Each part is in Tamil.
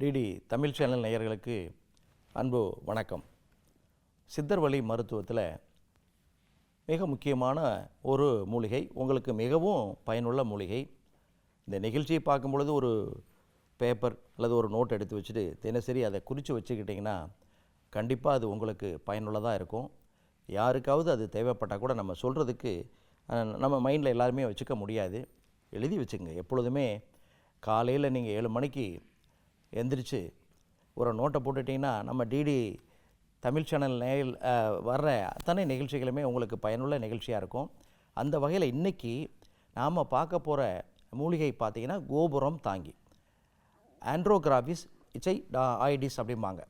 டிடி தமிழ் சேனல் நேயர்களுக்கு அன்பு வணக்கம். சித்தர் வழி மருத்துவத்தில் மிக முக்கியமான ஒரு மூலிகை உங்களுக்கு மிகவும் பயனுள்ள மூலிகை. இந்த நிகழ்ச்சியை பார்க்கும் பொழுது ஒரு பேப்பர் அல்லது ஒரு நோட் எடுத்து வச்சுட்டு தினசரி அதை குறித்து வச்சுக்கிட்டிங்கன்னா கண்டிப்பாக அது உங்களுக்கு பயனுள்ளதாக இருக்கும். யாருக்காவது அது தேவைப்பட்டால் கூட நம்ம சொல்கிறதுக்கு நம்ம மைண்டில் எல்லாருமே வச்சுக்க முடியாது. எழுதி வச்சுங்க எப்பொழுதுமே காலையில் நீங்கள் ஏழு மணிக்கு எந்திரிச்சு ஒரு நோட்டை போட்டுட்டிங்கன்னா நம்ம டிடி தமிழ் சேனல் நேயல் வர்ற அத்தனை நிகழ்ச்சிகளுமே உங்களுக்கு பயனுள்ள நிகழ்ச்சியாக இருக்கும். அந்த வகையில் இன்றைக்கி நாம் பார்க்க போகிற மூலிகை பார்த்திங்கன்னா கோபுரம் தாங்கி. ஆண்ட்ரோகிராபிஸ் இச்சை ஆய்டிஸ் அப்படிம்பாங்க.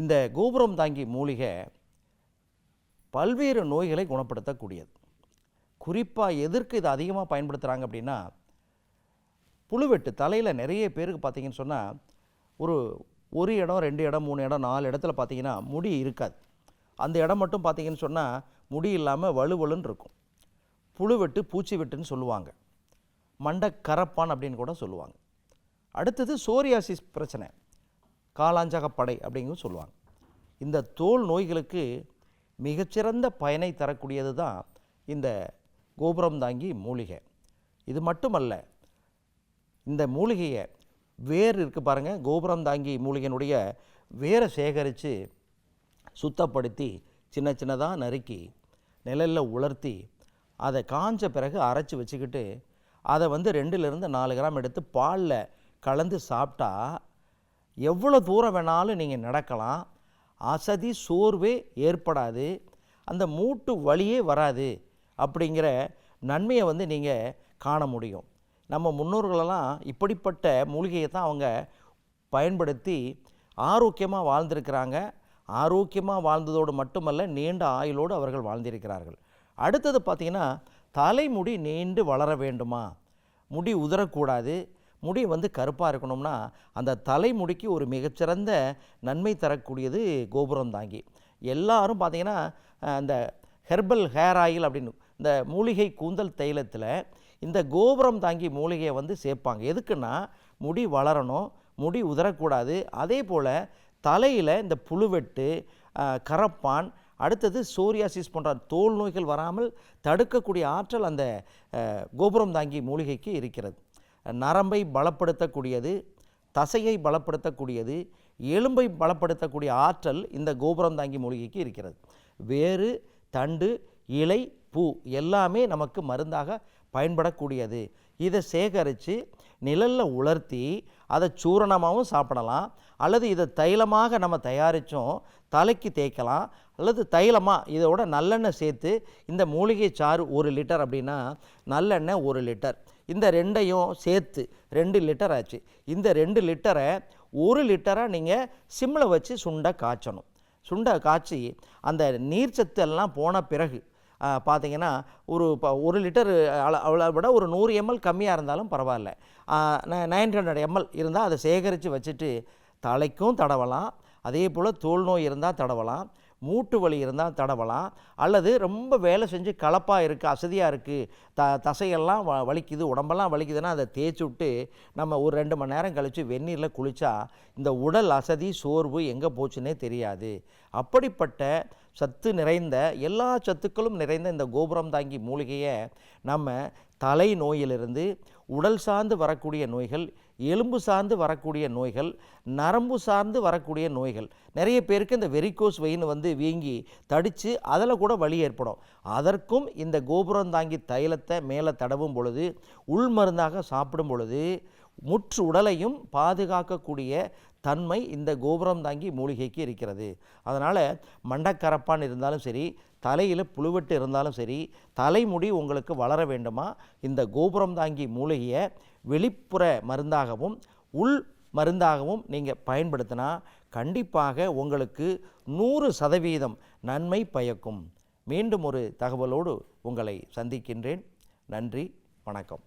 இந்த கோபுரம் தாங்கி மூலிகை பல்வேறு நோய்களை குணப்படுத்தக்கூடியது. குறிப்பாக எதற்கு இது அதிகமாக பயன்படுத்துகிறாங்க அப்படின்னா புழுவெட்டு தலையில் நிறைய பேருக்கு பார்த்தீங்கன்னு சொன்னால் ஒரு ஒரு இடம் ரெண்டு இடம் மூணு இடம் நாலு இடத்துல பார்த்தீங்கன்னா முடி இருக்காது. அந்த இடம் மட்டும் பார்த்தீங்கன்னு சொன்னால் முடி இல்லாமல் வலுவலுன்னு இருக்கும். புழுவெட்டு பூச்சி வெட்டுன்னு சொல்லுவாங்க. மண்டை கரப்பான் அப்படின்னு கூட சொல்லுவாங்க. அடுத்தது சோரியாசிஸ் பிரச்சனை. காலாஞ்சகப்படை அப்படிங்கும் சொல்லுவாங்க. இந்த தோல் நோய்களுக்கு மிகச்சிறந்த பயனை தரக்கூடியது தான் இந்த கோபுரம் தாங்கி மூலிகை. இது மட்டுமல்ல இந்த மூலிகையை வேர் இருக்குது பாருங்கள் கோபுரம் தாங்கி மூலிகையினுடைய வேரை சேகரித்து சுத்தப்படுத்தி சின்ன சின்னதாக நறுக்கி நிழலில் உலர்த்தி அதை காஞ்ச பிறகு அரைச்சி வச்சுக்கிட்டு அதை வந்து ரெண்டுலேருந்து நாலு கிராம் எடுத்து பாலில் கலந்து சாப்பிட்டா எவ்வளோ தூரம் வேணாலும் நீங்கள் நடக்கலாம். அசதி சோர்வே ஏற்படாது. அந்த மூட்டு வழியே வராது அப்படிங்கிற நன்மையை வந்து நீங்கள் காண முடியும். நம்ம முன்னோர்களெல்லாம் இப்படிப்பட்ட மூலிகையை தான் அவங்க பயன்படுத்தி ஆரோக்கியமாக வாழ்ந்திருக்கிறாங்க. ஆரோக்கியமாக வாழ்ந்ததோடு மட்டுமல்ல நீண்ட ஆயுளோடு அவர்கள் வாழ்ந்திருக்கிறார்கள். அடுத்தது பார்த்திங்கன்னா தலைமுடி நீண்டு வளர வேண்டுமா? முடி உதறக்கூடாது. முடி வந்து கருப்பாக இருக்கணும்னா அந்த தலைமுடிக்கு ஒரு மிகச்சிறந்த நன்மை தரக்கூடியது கோபுரம் தாங்கி. எல்லாரும் பார்த்திங்கன்னா அந்த ஹெர்பல் ஹேர் ஆயில் அப்படின்னு இந்த மூலிகை கூந்தல் தைலத்தில் இந்த கோபுரம் தாங்கி மூலிகையை வந்து சேர்ப்பாங்க. எதுக்குன்னா முடி வளரணும் முடி உதறக்கூடாது. அதே போல் தலையில் இந்த புழுவெட்டு கரப்பான் அடுத்தது சோரியாசிஸ் போன்ற தோல் நோய்கள் வராமல் தடுக்கக்கூடிய ஆற்றல் அந்த கோபுரம் தாங்கி மூலிகைக்கு இருக்கிறது. நரம்பை பலப்படுத்தக்கூடியது தசையை பலப்படுத்தக்கூடியது எலும்பை பலப்படுத்தக்கூடிய ஆற்றல் இந்த கோபுரம் தாங்கி மூலிகைக்கு இருக்கிறது. வேறு தண்டு இலை பூ எல்லாமே நமக்கு மருந்தாக பயன்படக்கூடியது. இதை சேகரித்து நிழலில் உலர்த்தி அதை சூரணமாகவும் சாப்பிடலாம். அல்லது இதை தைலமாக நம்ம தயாரித்தும் தலைக்கு தேய்க்கலாம். அல்லது தைலமாக இதோட நல்லெண்ணெய் சேர்த்து இந்த மூலிகை சாறு ஒரு லிட்டர் அப்படின்னா நல்லெண்ணெய் ஒரு லிட்டர். இந்த ரெண்டையும் சேர்த்து ரெண்டு லிட்டர் ஆச்சு. இந்த ரெண்டு லிட்டரை ஒரு லிட்டராக நீங்கள் சிம்மில் வச்சு சுண்டை காய்ச்சணும். சுண்டை காய்ச்சி அந்த நீர்ச்சத்து எல்லாம் போன பிறகு பார்த்தீங்கன்னா ஒரு இப்போ ஒரு லிட்டர் அள அவ்வளோ விட ஒரு நூறு எம்எல் கம்மியாக இருந்தாலும் பரவாயில்ல. நைன் ஹண்ட்ரட் எம்எல் இருந்தால் அதை சேகரித்து வச்சுட்டு தலைக்கும் தடவலாம். அதே போல் தோல் நோய் இருந்தால் தடவலாம். மூட்டு வலி இருந்தால் தடவலாம். அல்லது ரொம்ப வேலை செஞ்சு கலப்பாக இருக்குது அசதியாக இருக்குது த தசையெல்லாம் வ வலிக்குது உடம்பெல்லாம் வலிக்குதுன்னா அதை தேய்ச்சி விட்டு நம்ம ஒரு ரெண்டு மணி நேரம் கழித்து வெந்நீரில் குளித்தா இந்த உடல் அசதி சோர்வு எங்கே போச்சுன்னே தெரியாது. அப்படிப்பட்ட சத்து நிறைந்த எல்லா சத்துக்களும் நிறைந்த இந்த கோபுரம் தாங்கி மூலிகையை நம்ம தலை நோயிலிருந்து உடல் சார்ந்து வரக்கூடிய நோய்கள் எலும்பு சார்ந்து வரக்கூடிய நோய்கள் நரம்பு சார்ந்து வரக்கூடிய நோய்கள். நிறைய பேருக்கு இந்த வெரிகோஸ் வெயின் வந்து வீங்கி தடித்து அதில் கூட வலி ஏற்படும். அதற்கும் இந்த கோபுரம் தாங்கி தைலத்தை மேலே தடவும் பொழுது உள் மருந்தாக சாப்பிடும் பொழுது முற்று உடலையும் பாதுகாக்கக்கூடிய தன்மை இந்த கோபுரம் தாங்கி மூலிகைக்கு இருக்கிறது. அதனால் மண்டக்கரப்பான் இருந்தாலும் சரி தலையில் புழுவெட்டு இருந்தாலும் சரி தலைமுடி உங்களுக்கு வளர வேண்டுமா? இந்த கோபுரம் தாங்கி மூலிகையை வெளிப்புற மருந்தாகவும் உள் மருந்தாகவும் நீங்கள் பயன்படுத்தினா கண்டிப்பாக உங்களுக்கு நூறு சதவீதம் நன்மை பயக்கும். மீண்டும் ஒரு தகவலோடு உங்களை சந்திக்கின்றேன். நன்றி வணக்கம்.